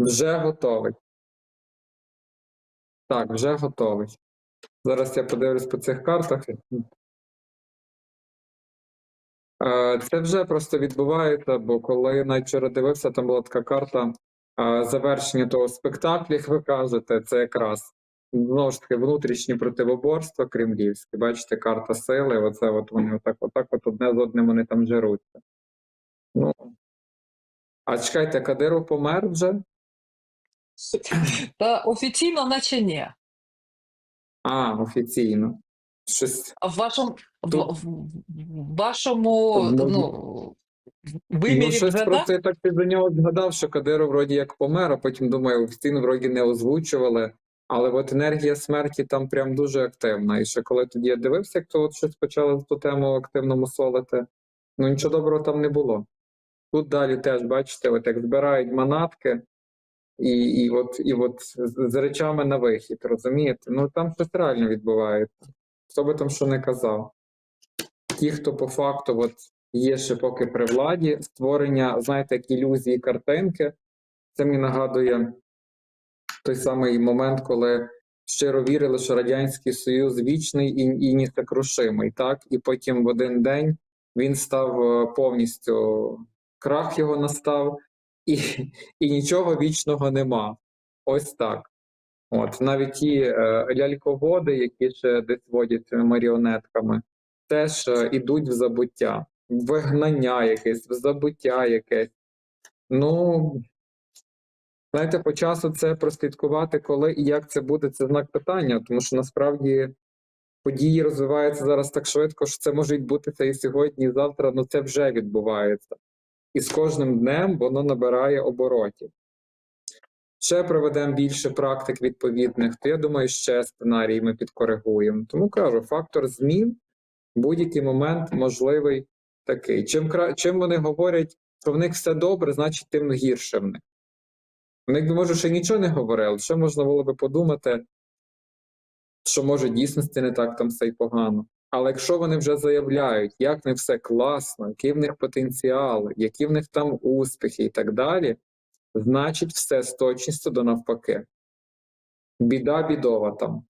Вже готовий. Так, вже готовий. Зараз я подивлюсь по цих картах. Е, Це вже просто відбувається, бо коли навіть вчора дивився, там була така карта е, завершення того спектаклю, як ви кажете, це якраз знову ж таки внутрішні противоборства кремлівські. Бачите, карта сили. Оце от вони отак, отак, от одне з одним вони там жеруться. Ну, а чекайте, Кадиров помер вже? Та офіційно, наче ні. А, офіційно. Щось. А в вашому, в, в, в вашому Ну, ну, Ну, щось вже просто так? я так після нього згадав, що Кадиров вроді як помер, а потім думаю, офіційно вроді не озвучували. Але от енергія смерті там прям дуже активна. І ще коли тоді я дивився, як то от щось почало ту тему активно мусолити, ну нічого доброго там не було. Тут далі теж, бачите, от як збирають манатки, і, і, от, і от з, речами на вихід, розумієте? Ну там щось реально відбувається. Хто би там що не казав. Ті, хто по факту от, є ще поки при владі, створення, знаєте, як ілюзії картинки, це мені нагадує той самий момент, коли щиро вірили, що Радянський Союз вічний і, і несокрушимий, так? І потім в один день він став е, повністю крах його настав, і, і нічого вічного нема. Ось так. От навіть ті е, ляльководи, які ще десь водять маріонетками, теж е, ідуть в забуття, вигнання якесь, в забуття якесь. Ну, знаєте, по часу це прослідкувати, коли і як це буде, це знак питання, тому що насправді події розвиваються зараз так швидко, що це може відбутися і сьогодні, і завтра, ну це вже відбувається. І з кожним днем воно набирає оборотів. Ще проведемо більше практик відповідних, то я думаю, ще сценарій ми підкоригуємо. Тому кажу, фактор змін в будь-який момент можливий такий. Чим. Чим вони говорять, що в них все добре, значить тим гірше в них. В них, може, ще нічого не говорили, ще можна було би подумати, що може дійсності не так там все й погано. Але якщо вони вже заявляють, як них все класно, який в них потенціал, які в них там успіхи і так далі, значить все з точністю до навпаки. Біда бідова там.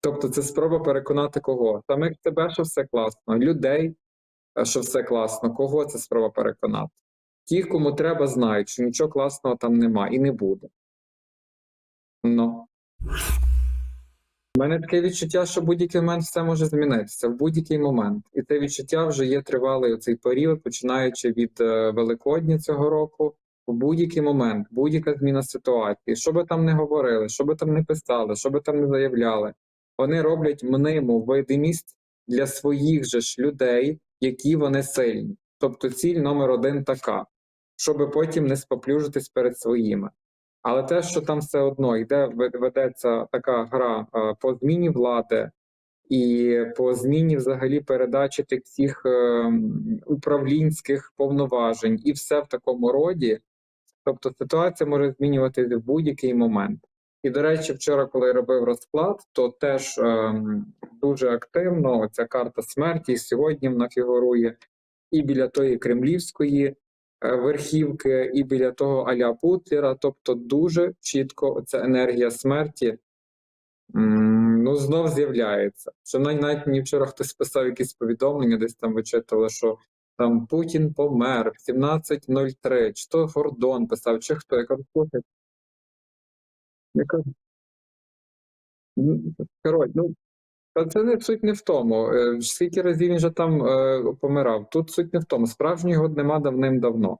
Тобто це спроба переконати кого? Самих себе, що все класно, людей, е, що все класно. Кого це спроба переконати? Ті, кому треба, знають, що нічого класного там нема і не буде. Ну. У мене таке відчуття, що в будь-який момент все може змінитися в будь-який момент. І це відчуття вже є тривалий цей період, починаючи від е, Великодня цього року. В будь-який момент, будь-яка зміна ситуації, що би там не говорили, що би там не писали, що би там не заявляли, вони роблять мниму видимість для своїх же ж людей, які вони сильні. Тобто ціль номер один така, щоб потім не споплюжитись перед своїми. Але те, що там все одно йде, ведеться така гра е, по зміні влади і по зміні взагалі передачі тих е, управлінських повноважень, і все в такому роді. Тобто ситуація може змінюватися в будь-який момент. І, до речі, вчора, коли я робив розклад, то теж ем, дуже активно ця карта смерті сьогодні вона фігурує і біля тої кремлівської е, верхівки, і біля того аля Путлера. Тобто, дуже чітко ця енергія смерті ну, знов з'являється. Що навіть, мені вчора хтось писав якісь повідомлення, десь там вичитували, що там Путін помер в 17.03, чи то Гордон писав, чи хто. Я кажу, слухай. Я кажу, «Ну, коротше, ну, та це не суть не в тому. Е, Скільки разів він же там е, помирав? Тут суть не в тому. Справжнього нема давним-давно.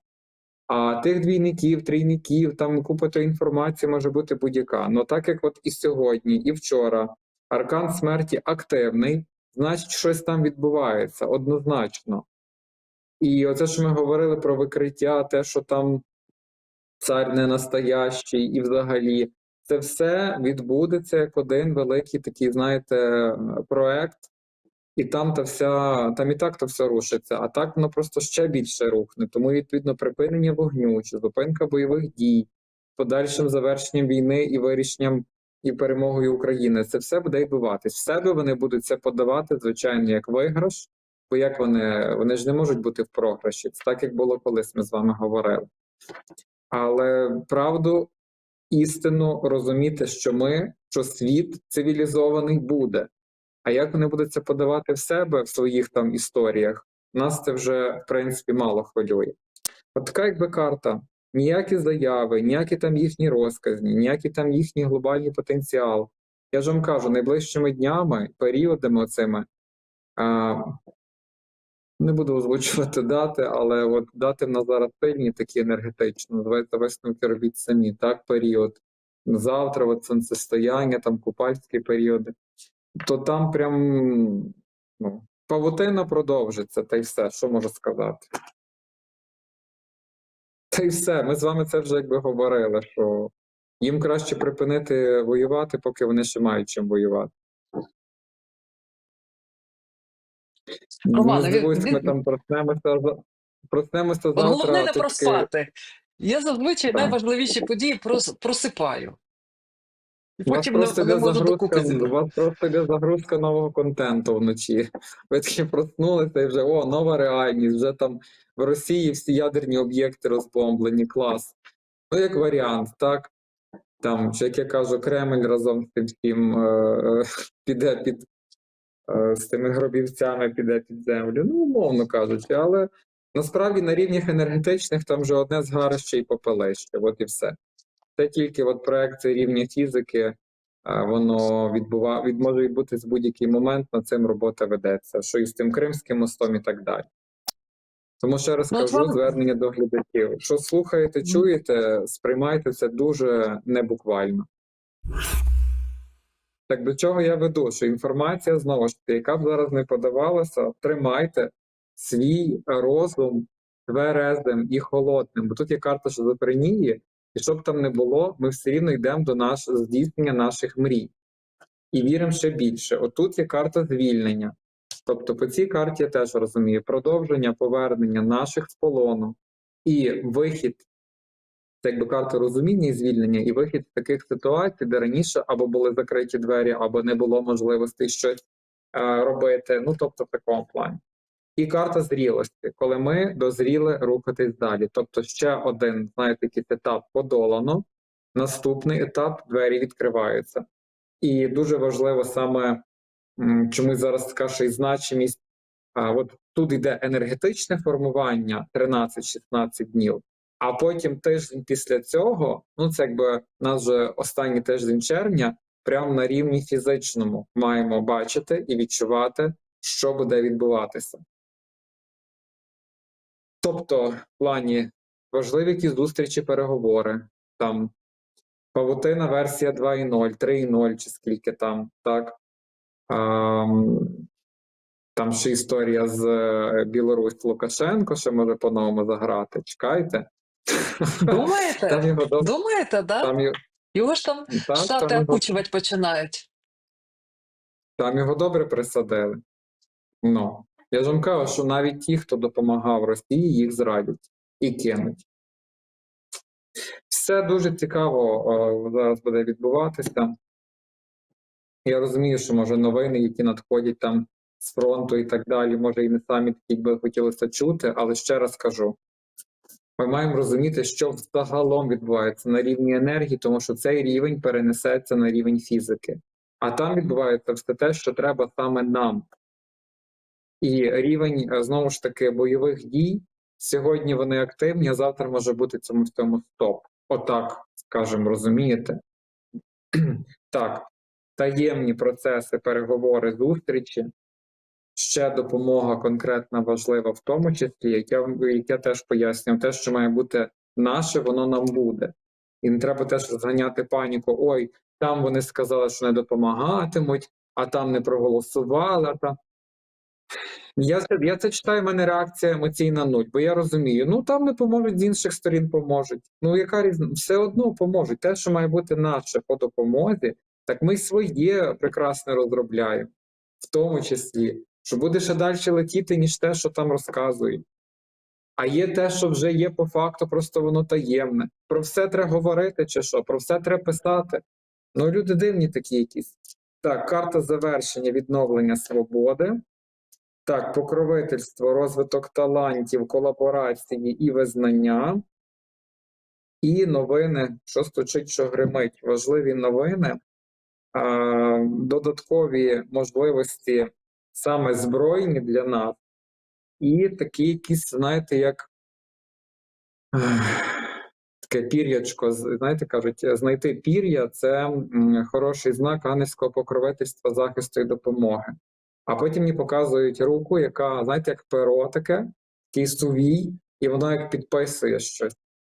А тих двійників, трійників, там купа тої інформації може бути будь-яка. Ну так як от і сьогодні, і вчора аркан смерті активний, значить щось там відбувається однозначно. І оце, що ми говорили про викриття, те, що там цар не настоящий, і взагалі, це все відбудеться як один великий такий, знаєте, проект, і там та вся, там і так то все рушиться, а так воно просто ще більше рухне. Тому, відповідно, припинення вогню чи зупинка бойових дій, подальшим завершенням війни і вирішенням і перемогою України, це все буде відбуватись. В себе вони будуть це подавати, звичайно, як виграш, бо як вони, вони ж не можуть бути в програші. Це так, як було колись, ми з вами говорили. Але правду, істину розуміти, що ми, що світ цивілізований буде. А як вони будуть це подавати в себе в своїх там історіях, нас це вже в принципі мало хвилює. От така якби карта. Ніякі заяви, ніякі там їхні розказні, ніякий там їхній глобальний потенціал. Я ж вам кажу, найближчими днями, періодами оцими, а, не буду озвучувати дати, але от дати в нас зараз сильні такі енергетично, називається висновки робіть самі, так, період. Завтра, от сонцестояння, там купальські періоди, то там прям ну, павутина продовжиться, та й все, що можу сказати. Та й все. Ми з вами це вже якби говорили, що їм краще припинити воювати, поки вони ще мають чим воювати. Романе, Не ви- здивуюсь, ви- ми там проснемося, за- проснемося завтра. головне не тільки- проспати. Я зазвичай Так. найважливіші події прос- просипаю. І У вас потім не, просто не йде можу загрузка, у вас просто йде загрузка нового контенту вночі. Ви такі проснулися і вже о, нова реальність. Вже там в Росії всі ядерні об'єкти розбомблені, клас. Ну, як варіант, так? Там, чи як я кажу, Кремль разом з тим всім е, е, піде під з тими гробівцями піде під землю. Ну, умовно кажучи, але насправді на рівнях енергетичних там вже одне згарище і попелище, от і все. Це тільки от проекція рівня фізики, е, воно відбува... від... може відбутись в будь-який момент, над цим робота ведеться, що і з тим Кримським мостом і так далі. Тому ще раз Ну, кажу звернення до глядачів. Що слухаєте, чуєте, сприймайте це дуже небуквально. Так до чого я веду? Що інформація знову ж таки, яка б зараз не подавалася, тримайте свій розум тверезим і холодним. Бо тут є карта шизофренії, і щоб там не було, ми все рівно йдемо до наш, здійснення наших мрій і віримо ще більше. Отут є карта звільнення. Тобто по цій карті я теж розумію продовження повернення наших з полону і вихід, це якби карта розуміння і звільнення, і вихід з таких ситуацій, де раніше або були закриті двері, або не було можливості щось е, робити. Ну тобто в такому плані. І карта зрілості, коли ми дозріли рухатись далі. Тобто ще один, знаєте, якийсь етап подолано, наступний етап двері відкриваються. І дуже важливо саме м, чомусь зараз ще й значимість. А от тут йде енергетичне формування 13-16 днів, а потім тиждень після цього, ну це якби нас вже останній тиждень червня, прямо на рівні фізичному маємо бачити і відчувати, що буде відбуватися. Тобто, в плані важливі якісь зустрічі, переговори, там павутина версія 2.0, 3.0 чи скільки там, так. Ам, там ще історія з е, Білорусь Лукашенко, ще може по-новому заграти. Чекайте. Там Думаєте? його доб- Думаєте, да? там, його- Його ж там так, штати там, його, починають. там його добре присадили. Ну, я ж вам кажу, що навіть ті, хто допомагав Росії, їх зрадять і кинуть. Все дуже цікаво о, зараз буде відбуватися. Я розумію, що може новини, які надходять там з фронту і так далі, може і не самі такі, би хотілося чути, але ще раз кажу: ми маємо розуміти, що взагалом відбувається на рівні енергії, тому що цей рівень перенесеться на рівень фізики. А там відбувається все те, що треба саме нам. І рівень е, знову ж таки бойових дій. Сьогодні вони активні, а завтра може бути цьому всьому стоп. Отак, скажемо, розумієте? так, таємні процеси, переговори, зустрічі. Ще допомога конкретна важлива, в тому числі, як я, як я теж пояснював, те, що має бути наше, воно нам буде. І не треба теж зганяти паніку. Ой, там вони сказали, що не допомагатимуть, а там не проголосували. А там... Я, це- я це читаю, в мене реакція емоційна нуль, бо я розумію, ну там не поможуть, з інших сторін поможуть. Ну яка різниця? Все одно поможуть. Те, що має бути наше по допомозі, так ми своє прекрасно розробляємо, в тому числі, що буде ще далі летіти, ніж те, що там розказують. А є те, що вже є по факту, просто воно таємне. Про все треба говорити, чи що, про все треба писати. Ну, люди дивні такі якісь. Так, карта завершення, відновлення свободи. Так, покровительство, розвиток талантів, колаборації і визнання. І новини, що стучить, що гримить. Важливі новини, додаткові можливості саме збройні для нас, і такі якісь, знаєте, як таке пір'ячко. Знаєте, кажуть, знайти пір'я це хороший знак ангельського покровительства, захисту і допомоги. А потім мені показують руку, яка, знаєте, як перо таке, такий сувій, і воно як підписує щось.